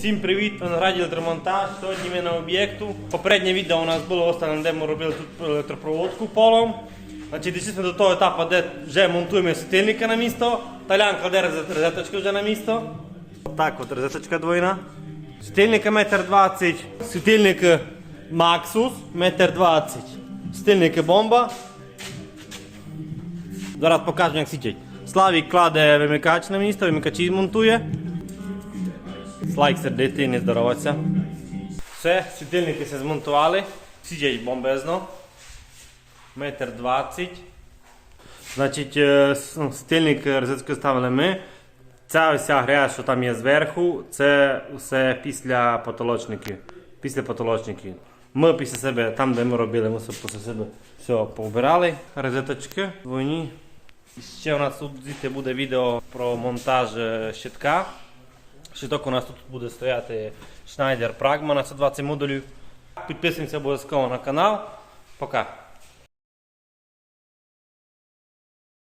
Всім привіт, Винограді електромонтаж. Сьогодні ми на об'єкту. Попереднє відео у нас було останнє, де ми робили тут електропроводку полом. Значить, дійсно до того етапу, де вже монтуємо світильника на місто. Талян кладе розет- розеточку вже на місто. Так от розеточка двойна. Світильника метр двадцять, світильник Максус метр двадцять. Світильники бомба. Зараз покажемо, як світять. Славік кладе вимикач на місто, вимикачі монтує. Слайк сердитий, не здороваться. Все, світильники все змонтували. Сидять бомбезно. Метр двадцять. Значить, е, с- ну, розетку ставили ми. Ця вся грязь, що там є зверху, це все після потолочників. Після потолочників. Ми після себе, там де ми робили, ми все після себе все повбирали. Розеточки двойні. І Ще у нас тут буде відео про монтаж е, щитка. Щиток у нас тут буде стояти Schneider Pragma на 120 модулів. Підписуємося обов'язково на канал. Пока.